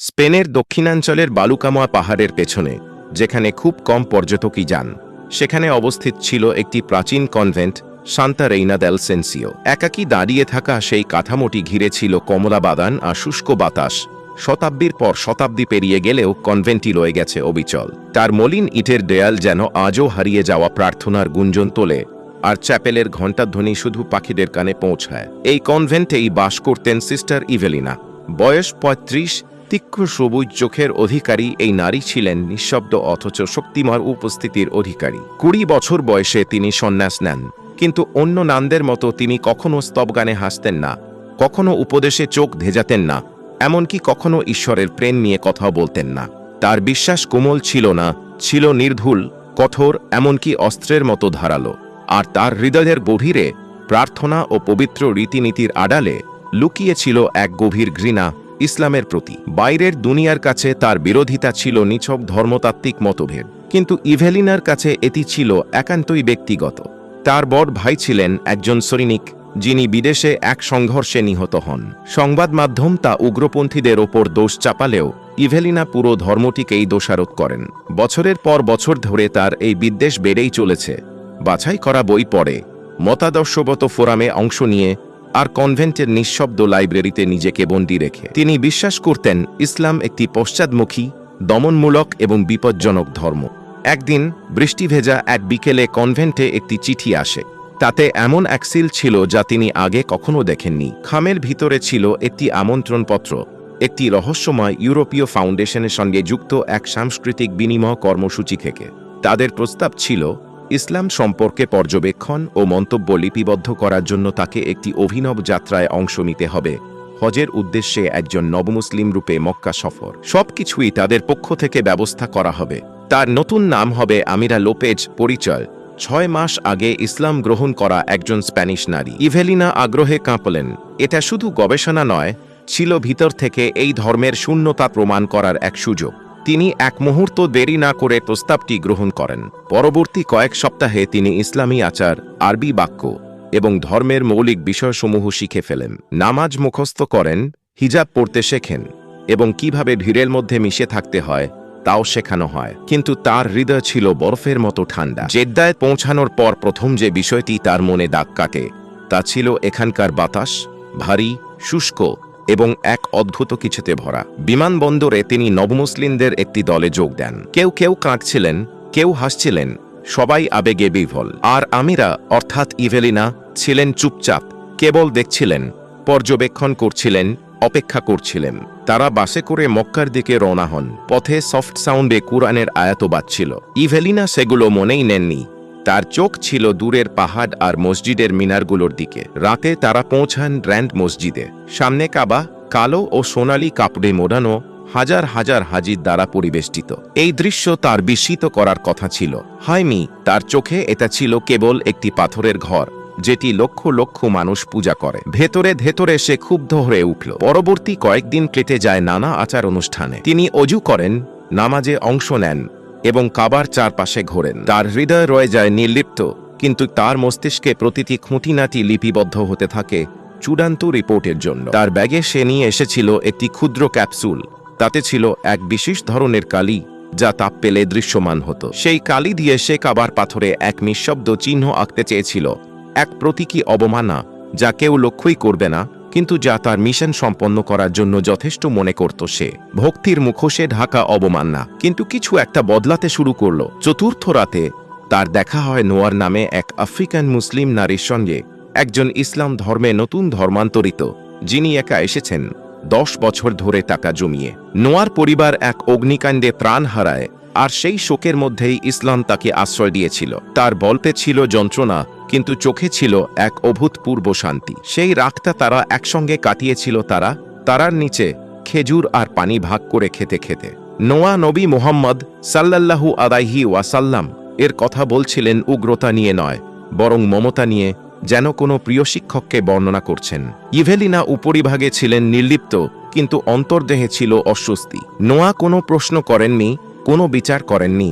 স্পেনের দক্ষিণাঞ্চলের বালুকামা পাহাড়ের পেছনে, যেখানে খুব কম পর্যটকই যান, সেখানে অবস্থিত ছিল একটি প্রাচীন convent, Santa Reina del Sencio. একাকী দাঁড়িয়ে থাকা সেই কাঠামোটি ঘিরে ছিল কমলা বাদান আর শুষ্ক বাতাস। শতাব্দীর পর শতাব্দী পেরিয়ে গেলেও কনভেন্টটি রয়ে গেছে অবিচল। তার মলিন ইটের দেয়াল যেন আজও হারিয়ে যাওয়া প্রার্থনার গুঞ্জন তোলে, আর চ্যাপেলের ঘণ্টাধ্বনি শুধু পাখিদের কানে পৌঁছায়। এই কনভেন্টেই বাস করতেন সিস্টার ইভেলিনা। বয়স পঁয়ত্রিশ তীক্ষ্ণ সবুজ চোখের অধিকারী এই নারী ছিলেন নিঃশব্দ অথচ শক্তিমার উপস্থিতির অধিকারী। কুড়ি বছর বয়সে তিনি সন্ন্যাস নেন, কিন্তু অন্য নানদের মতো তিনি কখনো স্তবগানে হাসতেন না, কখনো উপদেশে চোখ ভেজাতেন না, এমনকি কখনো ঈশ্বরের প্রেম নিয়ে কথাও বলতেন না। তার বিশ্বাস কোমল ছিল না, ছিল নির্ধুল, কঠোর, এমনকি অস্ত্রের মতো ধারালো। আর তার হৃদয়ের গভীরে প্রার্থনা ও পবিত্র রীতিনীতির আড়ালে লুকিয়ে ছিল এক গভীর ঘৃণা ইসলামের প্রতি। বাইরের দুনিয়ার কাছে তার বিরোধিতা ছিল নিছক ধর্মতাত্ত্বিক মতভেদ। কিন্তু ইভেলিনার কাছে এটি ছিল একান্তই ব্যক্তিগত। তার বড় ভাই ছিলেন একজন সৈনিক, যিনি বিদেশে এক সংঘর্ষে নিহত হন। সংবাদ মাধ্যম তা উগ্রপন্থীদের ওপর দোষ চাপালেও ইভেলিনা পুরো ধর্মটিকেই দোষারোপ করেন। বছরের পর বছর ধরে তার এই বিদ্বেষ বেড়েই চলেছে। বাছাই করা বই পড়ে, মতাদর্শগত ফোরামে অংশ নিয়ে আর কনভেন্টের নিঃশব্দ লাইব্রেরিতে নিজেকে বন্দী রেখে। তিনি বিশ্বাস করতেন ইসলাম একটি পশ্চাদমুখী, দমনমূলক এবং বিপজ্জনক ধর্ম। একদিন বৃষ্টি ভেজা এক বিকেলে কনভেন্টে একটি চিঠি আসে। তাতে এমন এক সিল ছিল যা তিনি আগে কখনো দেখেননি। খামের ভিতরে ছিল একটি আমন্ত্রণপত্র, একটি রহস্যময় ইউরোপীয় ফাউন্ডেশনের সঙ্গে যুক্ত এক সাংস্কৃতিক বিনিময় কর্মসূচি থেকে। তাদের প্রস্তাব ছিল ইসলাম সম্পর্কে পর্যবেক্ষণ ও মন্তব্য লিপিবদ্ধ করার জন্য তাকে একটি অভিনব যাত্রায় অংশ নিতে হবে। হজের উদ্দেশ্যে একজন নবমুসলিম রূপে মক্কা সফর। সবকিছুই তাদের পক্ষ থেকে ব্যবস্থা করা হবে। তার নতুন নাম হবে আমিরা লোপেজ পরিচয়। ছয় মাস আগে ইসলাম গ্রহণ করা একজন স্প্যানিশ নারী। ইভেলিনা আগ্রহে কাঁপলেন। এটা শুধু গবেষণা নয়, ছিল ভিতর থেকে এই ধর্মের শূন্যতা প্রমাণ করার এক সুযোগ। তিনি এক মুহূর্ত দেরি না করে প্রস্তাবটি গ্রহণ করেন। পরবর্তী কয়েক সপ্তাহে তিনি ইসলামী আচার, আরবি বাক্য এবং ধর্মের মৌলিক বিষয়সমূহ শিখে ফেলেন। নামাজ মুখস্থ করেন, হিজাব পড়তে শেখেন এবং কীভাবে ভিড়ের মধ্যে মিশে থাকতে হয়, তাও শেখানো হয়। কিন্তু তার হৃদয় ছিল বরফের মতো ঠান্ডা। জেদ্দায় পৌঁছানোর পর প্রথম যে বিষয়টি তার মনে দাগ কাটে, তা ছিল এখানকার বাতাস, ভারী, শুষ্ক এবং এক অদ্ভুত কিছুতে ভরা। বিমানবন্দরে তিনি নবমুসলিমদের একটি দলে যোগ দেন। কেউ কেউ কাঁদছিলেন, কেউ হাসছিলেন, সবাই আবেগে বিভল। আর আমিরা, অর্থাৎ ইভেলিনা, ছিলেন চুপচাপ, কেবল দেখছিলেন, পর্যবেক্ষণ করছিলেন, অপেক্ষা করছিলেন। তারা বাসে করে মক্কার দিকে রওনা হন। পথে সফট সাউন্ডে কুরআনের আয়াত বাজছিল ইভেলিনা সেগুলো মনেই নেননি। তার চোখ ছিল দূরের পাহাড় আর মসজিদের মিনারগুলোর দিকে। রাতে তারা পৌঁছান গ্র্যান্ড মসজিদে। সামনে কাবা, কালো ও সোনালি কাপড়ে মোড়ানো হাজার হাজার হাজির দ্বারা পরিবেষ্টিত। এই দৃশ্য তার বিস্মিত করার কথা ছিল। হাইমি তার চোখে এটা ছিল কেবল একটি পাথরের ঘর, যেটি লক্ষ লক্ষ মানুষ পূজা করে। ভেতরে ভেতরে সে ক্ষুব্ধ হয়ে উঠল। পরবর্তী কয়েকদিন কেটে যায় নানা আচার অনুষ্ঠানে। তিনি অজু করেন, নামাজে অংশ নেন এবং কাবার চারপাশে ঘোরেন। তার হৃদয় রয়ে যায় নির্লিপ্ত, কিন্তু তার মস্তিষ্কে প্রতিটি খুঁটিনাটি লিপিবদ্ধ হতে থাকে চূড়ান্ত রিপোর্টের জন্য। তার ব্যাগে সে নিয়ে এসেছিল একটি ক্ষুদ্র ক্যাপসুল। তাতে ছিল এক বিশেষ ধরনের কালি, যা তাপ পেলে দৃশ্যমান হতো। সেই কালি দিয়ে সে কাবার পাথরে এক নিঃশব্দ চিহ্ন আঁকতে চেয়েছিল, এক প্রতীকী অবমানা যা কেউ লক্ষ্যই করবে না। কিন্তু যা তার মিশন সম্পন্ন করার জন্য যথেষ্ট মনে করত সে। ভক্তির মুখোশে ঢাকা অবমাননা। কিন্তু কিছু একটা বদলাতে শুরু করল। চতুর্থ রাতে তার দেখা হয় নোয়ার নামে এক আফ্রিকান মুসলিম নারীর সঙ্গে। একজন ইসলাম ধর্মে নতুন ধর্মান্তরিত, যিনি একা এসেছেন দশ বছর ধরে টাকা জমিয়ে। নোয়ার পরিবার এক অগ্নিকাণ্ডে প্রাণ হারায়, আর সেই শোকের মধ্যেই ইসলাম তাকে আশ্রয় দিয়েছিল। তার বলতে ছিল, যন্ত্রণা কিন্তু চোখে ছিল এক অভূতপূর্ব শান্তি। সেই রাতটা তারা একসঙ্গে কাটিয়েছিল তারা, তারার নিচে খেজুর আর পানি ভাগ করে খেতে খেতে। নোয়া নবী মোহাম্মদ সাল্লাল্লাহু আদাইহি ওয়াসাল্লাম এর কথা বলছিলেন উগ্রতা নিয়ে নয়, বরং মমতা নিয়ে, যেন কোনো প্রিয় শিক্ষককে বর্ণনা করছেন। ইভেলিনা উপরিভাগে ছিলেন নির্লিপ্ত, কিন্তু অন্তর্দেহে ছিল অস্বস্তি। নোয়া কোনো প্রশ্ন করেননি, কোনো বিচার করেননি,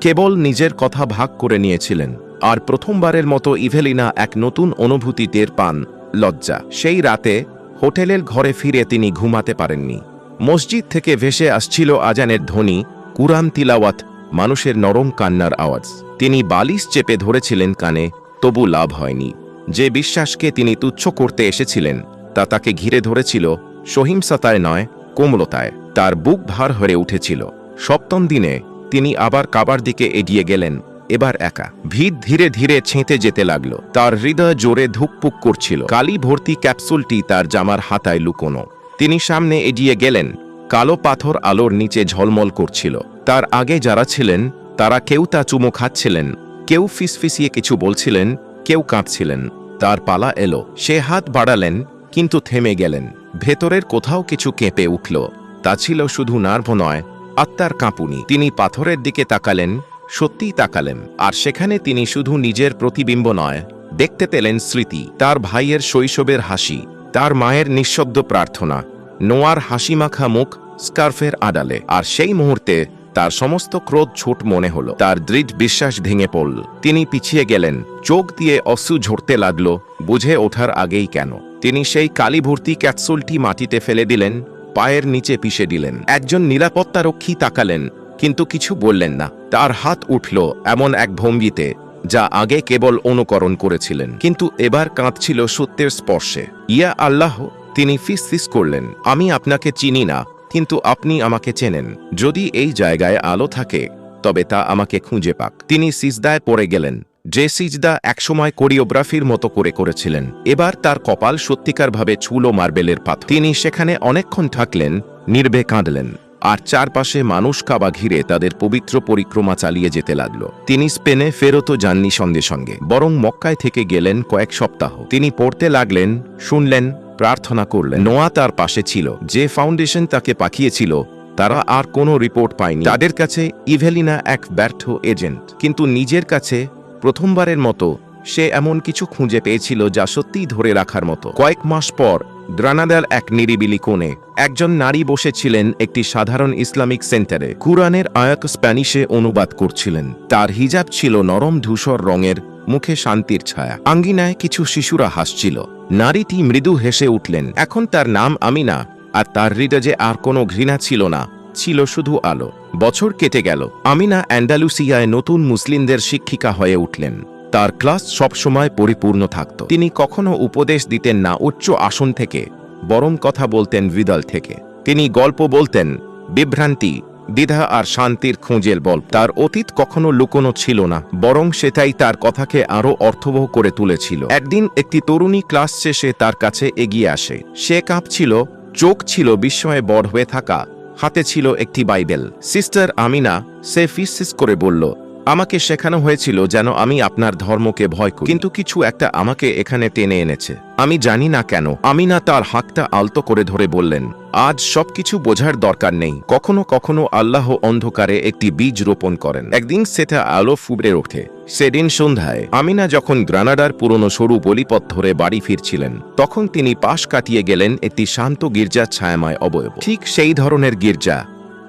কেবল নিজের কথা ভাগ করে নিয়েছিলেন। আর প্রথমবারের মতো ইভেলিনা এক নতুন অনুভূতি টের পান, লজ্জা। সেই রাতে হোটেলের ঘরে ফিরে তিনি ঘুমাতে পারেননি। মসজিদ থেকে ভেসে আসছিল আজানের ধ্বনি, কুরআন তিলাওয়াত, মানুষের নরম কান্নার আওয়াজ। তিনি বালিশ চেপে ধরেছিলেন কানে, তবু লাভ হয়নি। যে বিশ্বাসকে তিনি তুচ্ছ করতে এসেছিলেন, তা তাকে ঘিরে ধরেছিল সহিংসতায় নয়, কোমলতায়। তার বুক ভার হয়ে উঠেছিল। সপ্তম দিনে তিনি আবার কাবার দিকে এগিয়ে গেলেন। এবার একা। ভিড় ধীরে ধীরে ছেঁতে যেতে লাগল। তার হৃদয় জোরে ধুকপুক করছিল। কালি ভর্তি ক্যাপসুলটি তার জামার হাতায় লুকোনো। তিনি সামনে এগিয়ে গেলেন। কালো পাথর আলোর নিচে ঝলমল করছিল। তার আগে যারা ছিলেন, তারা কেউ তা চুমো খাচ্ছিলেন। কেউ ফিসফিসিয়ে কিছু বলছিলেন, কেউ কাঁপছিলেন তার পালা এলো। সে হাত বাড়ালেন, কিন্তু থেমে গেলেন। ভেতরের কোথাও কিছু কেঁপে উঠল। তা ছিল শুধু নার্ভ নয়, আত্মার কাঁপুনি। তিনি পাথরের দিকে তাকালেন সত্যিই তাকালেন, আর সেখানে তিনি শুধু নিজের প্রতিবিম্ব নয়, দেখতে পেলেন স্মৃতি, তার ভাইয়ের শৈশবের হাসি, তার মায়ের নিঃশব্দ প্রার্থনা, নোয়ার হাসিমাখা মুখ স্কার্ফের আড়ালে, আর সেই মুহূর্তে তার সমস্ত ক্রোধ ছোট মনে হলো, তার দৃঢ় বিশ্বাস ভেঙে পড়ল, তিনি পিছিয়ে গেলেন, চোখ দিয়ে অশ্রু ঝরতে লাগল, বুঝে ওঠার আগেই কেন, তিনি সেই কালীভর্তি ক্যাপসুলটি মাটিতে ফেলে দিলেন, পায়ের নিচে পিষে দিলেন, একজন নিরাপত্তারক্ষী তাকালেন কিন্তু কিছু বললেন না। তার হাত উঠল এমন এক ভঙ্গিতে, যা আগে কেবল অনুকরণ করেছিলেন। কিন্তু এবার কাঁদছিল সত্যের স্পর্শে। ইয়া আল্লাহ, তিনি ফিস ফিস করলেন, আমি আপনাকে চিনি না, কিন্তু আপনি আমাকে চেনেন। যদি এই জায়গায় আলো থাকে, তবে তা আমাকে খুঁজে পাক। তিনি সিজদায় পড়ে গেলেন, যে সিজদা একসময় কোরিওগ্রাফির মতো করে করেছিলেন। এবার তার কপাল সত্যিকারভাবে ছুলো মার্বেলের পাথর। তিনি সেখানে অনেকক্ষণ থাকলেন নির্বে কাঁদলেন। আর চারপাশে মানুষ কাবা ঘিরে তাদের পবিত্র পরিক্রমা চালিয়ে যেতে লাগল। তিনি স্পেনে ফেরতও যাননি সঙ্গে সঙ্গে। বরং মক্কায় থেকে গেলেন কয়েক সপ্তাহ। তিনি পড়তে লাগলেন, শুনলেন, প্রার্থনা করলেন। নোয়া তার পাশে ছিল। যে ফাউন্ডেশন তাকে পাঠিয়েছিল, তারা আর কোনো রিপোর্ট পায়নি। তাদের কাছে ইভেলিনা এক ব্যর্থ এজেন্ট। কিন্তু নিজের কাছে প্রথমবারের মতো সে এমন কিছু খুঁজে পেয়েছিল যা সত্যিই ধরে রাখার মতো। কয়েক মাস পর গ্রানাদার এক নিরিবিলি কোণে একজন নারী বসেছিলেন একটি সাধারণ ইসলামিক সেন্টারে। কুরআনের আয়াত স্প্যানিশে অনুবাদ করছিলেন। তার হিজাব ছিল নরম ধূসর রঙের, মুখে শান্তির ছায়া। আঙ্গিনায় কিছু শিশুরা হাসছিল। নারীটি মৃদু হেসে উঠলেন, এখন তার নাম আমিনা, আর তার হৃদয়ে আর কোনো ঘৃণা ছিল না, ছিল শুধু আলো। বছর কেটে গেল। আমিনা অ্যান্ডালুসিয়ায় নতুন মুসলিমদের শিক্ষিকা হয়ে উঠলেন। তার ক্লাস সবসময় পরিপূর্ণ থাকত। তিনি কখনো উপদেশ দিতেন না উচ্চ আসন থেকে, বরং কথা বলতেন বিদল থেকে। তিনি গল্প বলতেন, বিভ্রান্তি, দ্বিধা আর শান্তির খুঁজের বল। তার অতীত কখনো লুকোনো ছিল না, বরং সেটাই তার কথাকে আরও অর্থবহ করে তুলেছিল। একদিন একটি তরুণী ক্লাস শেষে তার কাছে এগিয়ে আসে। সে কাঁপছিল, চোখ ছিল বিস্ময়ে বড় হয়ে থাকা, হাতে ছিল একটি বাইবেল। সিস্টার আমিনা, সে ফিসিস করে বলল আমাকে শেখানো হয়েছিল যেন আমি আপনার ধর্মকে ভয় করি। কিন্তু কিছু একটা আমাকে এখানে টেনে এনেছে। আমি জানি না কেন আমিনা তার হাতটা আলতো করে ধরে বললেন, আজ সবকিছু বোঝার দরকার নেই। কখনো কখনো আল্লাহ অন্ধকারে একটি বীজ রোপণ করেন। একদিন সেটা আলো ফুবড়ে ওঠে। সেদিন সন্ধ্যায় আমিনা যখন গ্রানাডার পুরনো সরু বলিপথ ধরে বাড়ি ফিরছিলেন, তখন তিনি পাশ কাটিয়ে গেলেন একটি শান্ত গির্জার ছায়াময় অবয়ব। ঠিক সেই ধরনের গির্জা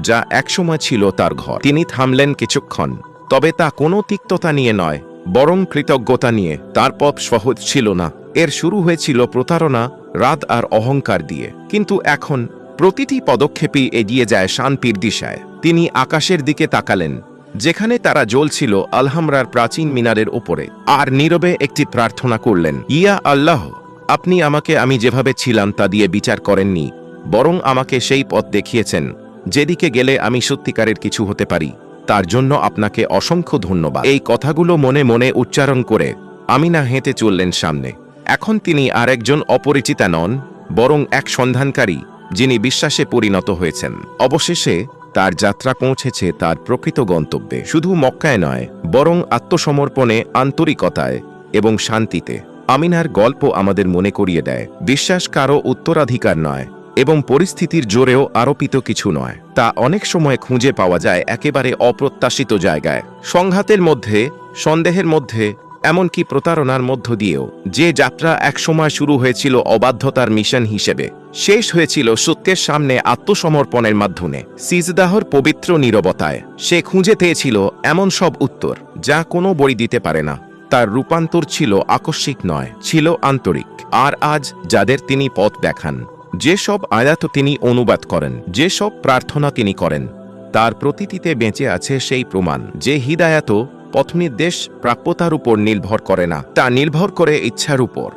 যা একসময় ছিল তার ঘর। তিনি থামলেন কিছুক্ষণ। তবে তা কোনো তিক্ততা নিয়ে নয়, বরং কৃতজ্ঞতা নিয়ে। তার পথ সহজ ছিল না। এর শুরু হয়েছিল প্রতারণা রাত আর অহংকার দিয়ে। কিন্তু এখন প্রতিটি পদক্ষেপই এগিয়ে যায় শান্তির দিশায়। তিনি আকাশের দিকে তাকালেন, যেখানে তারা জ্বলছিল আলহামরার প্রাচীন মিনারের ওপরে আর নীরবে একটি প্রার্থনা করলেন, ইয়া আল্লাহ, আপনি আমাকে আমি যেভাবে ছিলাম তা দিয়ে বিচার করেননি, বরং আমাকে সেই পথ দেখিয়েছেন, যেদিকে গেলে আমি সত্যিকারের কিছু হতে পারি। তার জন্য আপনাকে অসংখ্য ধন্যবাদ। এই কথাগুলো মনে মনে উচ্চারণ করে আমিনা হেঁটে চললেন সামনে। এখন তিনি আরেকজন অপরিচিতা নন, বরং এক সন্ধানকারী, যিনি বিশ্বাসে পরিণত হয়েছেন। অবশেষে তার যাত্রা পৌঁছেছে তার প্রকৃত গন্তব্যে। শুধু মক্কায় নয়, বরং আত্মসমর্পণে, আন্তরিকতায় এবং শান্তিতে। আমিনার গল্প আমাদের মনে করিয়ে দেয়, বিশ্বাস কারও উত্তরাধিকার নয় এবং পরিস্থিতির জোরেও আরোপিত কিছু নয়। তা অনেক সময় খুঁজে পাওয়া যায় একেবারে অপ্রত্যাশিত জায়গায়। সংঘাতের মধ্যে, সন্দেহের মধ্যে, এমনকি প্রতারণার মধ্য দিয়েও। যে যাত্রা একসময় শুরু হয়েছিল অবাধ্যতার মিশন হিসেবে, শেষ হয়েছিল সত্যের সামনে আত্মসমর্পণের মাধ্যমে। সিজদাহর পবিত্র নীরবতায়, সে খুঁজে পেয়েছিল এমন সব উত্তর, যা কোনো বই দিতে পারে না। তার রূপান্তর ছিল আকস্মিক নয়, ছিল আন্তরিক। আর আজ যাদের তিনি পথ দেখান। যেসব আয়াত তিনি অনুবাদ করেন, যেসব প্রার্থনা তিনি করেন, তার প্রতিটিতে বেঁচে আছে সেই প্রমাণ যে হিদায়াত পথনির্দেশ প্রাপ্যতার উপর নির্ভর করে না, তা নির্ভর করে ইচ্ছার উপর।